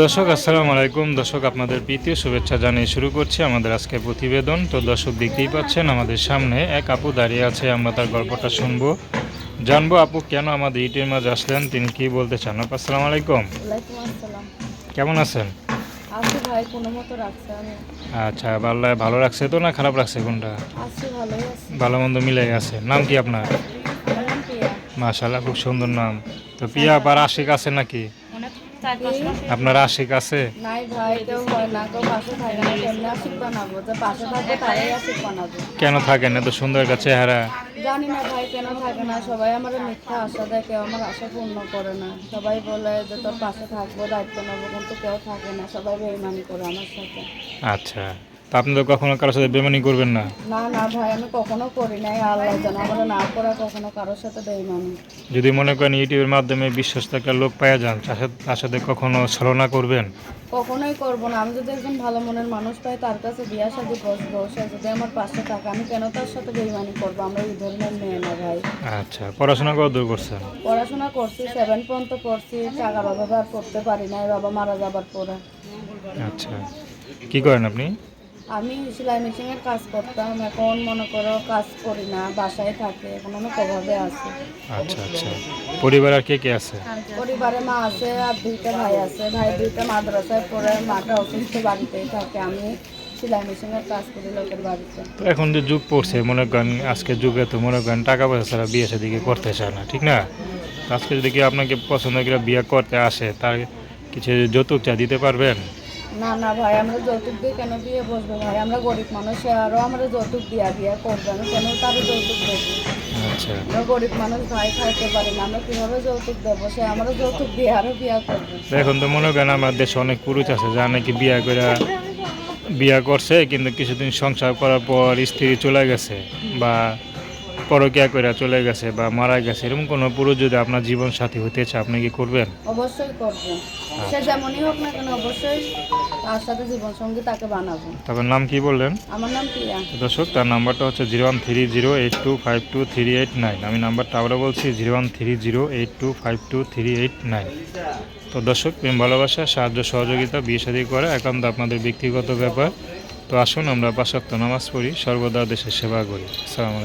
দর্শক আসসালামু আলাইকুম। দর্শক আপনাদের প্রীতীয় শুভেচ্ছা জানিয়ে শুরু করছি আমাদের আজকে প্রতিবেদন। তো দর্শক দেখতেই পাচ্ছেন আমাদের সামনে এক আপু দাঁড়িয়ে আছে আমরা তার গল্পটা শুনব। জানব আপু কেন আমাদের ইটের মাঝে আসলেন? তিনি কি বলতে চান? আপু আসসালামু আলাইকুম। কেমন আছেন? আচ্ছা ভালো ভালো রাখছে তো না খারাপ রাখছে কোনটা? ভালো মন্দ মিলে গেছে। নাম কি আপনার? মাশাল্লাহ খুব সুন্দর নাম। তো পিয়া আবার আশিক আছে নাকি? আপনার আশিক আছে? নাই ভাই কেউ হয় না কেউ পাশে থাকে না কেমনি আশিক বানাবো যে পাশে থাকবে তারাই আশিক বানাবো। কেন থাকেন? এত সুন্দর একটা চেহারা। জানি না ভাই কেন থাকে না সবাই আমার মিথ্যা আশা দেয় কেউ আমার আশা পূর্ণ করে না। সবাই বলে যে তোর পাশে থাকব দায়িত্ব নেব কিন্তু কেউ থাকে না সবাই বেইমানি করে আমার সাথে। আচ্ছা। তা আপনি তো কখনো কারোর সাথে বেমানি করবেন না। না না ভাই আমি কখনো করি নাই। আল্লাহ জানে আমার না করা কখনো কারোর সাথে বেইমানি। যদি মনে করেন ইউটিউবের মাধ্যমে বিশ্বস্ত একটা লোক পাওয়া যান তার সাথে সাথে কখনো ছলনা করবেন? কখনোই করব না। আমি যদি একজন ভালো মনের মানুষ পাই তার কাছে বিয়া শাদি বসবো সে যদি আমার পাশে থাকে আমি কেন তার সাথে বেইমানি করব? আমরা এই ধরনের মেয়ে না ভাই। আচ্ছা পড়াশোনা কত দূর করছেন? পড়াশোনা করছি সেভেন পর্যন্ত পড়ছি। টাকা বাবা আর পড়তে পারি না বাবা মারা যাবার পরে। আচ্ছা। কি করেন আপনি? আমি সেলাই মেশিনের কাজ করতাম এখন মনে করো কাজ করি না বাসায় থাকে এখন আমি প্রভাবে আছি। আচ্ছা আচ্ছা। পরিবার আর কে কে আছে? পরিবারে মা আছে আর দুইটা ভাই আছে। ভাই দুইটা মাদ্রাসায় পড়ে মাটা অসুস্থ বাড়িতেই থাকে। আমি সেলাই মেশিনের কাজ করি লোকের বাড়িতে। তো এখন যে যুগ পড়ছে মনে করেন আজকে যুগে তো মনে করেন টাকা পয়সা ছাড়া বিয়ে সাদিকে করতে চায় না ঠিক না? আজকে যদি কেউ আপনাকে পছন্দ করে বিয়ে করতে আসে তার কিছু যৌতুক চা দিতে পারবেন? না না ভাই আমরা যৌতুক দিয়ে কেন বিয়ে বসবো ভাই? আমরা গরিব মানুষ আরও আমরা যৌতুক দিয়া বিয়ে করব আমি কেন তার যৌতুক দেবো? আচ্ছা। আমরা গরিব মানুষ ভাই খাইতে পারি না আমরা কীভাবে যৌতুক দেবো? সে আমরা যৌতুক দিয়ে আরও বিয়ে করব। এখন তো মনে করেন আমার দেশে অনেক পুরুষ আছে যা নাকি বিয়ে করে বিয়ে করছে কিন্তু কিছুদিন সংসার করার পর স্ত্রী চলে গেছে বা পরকিয়া করে চলে গেছে বা মারা গেছে এরকম কোনো পুরুষ যদি আপনার জীবন সাথী হতে চায় আপনি কি করবেন? অবশ্যই করব। সে যেমনই হোক না কেন অবশ্যই তার সাথে জীবন সঙ্গী তাকে বানাবো। তারপর নাম কি বললেন? আমার নাম প্রিয়া। দর্শক তার নাম্বারটা হচ্ছে zero one three zero eight two five two three eight nine. আমি নাম্বারটা আবারও বলছি zero one three zero eight two five two three eight nine. তো দর্শক প্রেম ভালোবাসা সাহায্য সহযোগিতা বিয়ে শাদী করা একান্ত আপনাদের ব্যক্তিগত ব্যাপার। তো আসুন আমরা পাশাক্ত নামাজ পড়ি সর্বদা দেশের সেবা করি। আসসালামু আলাইকুম।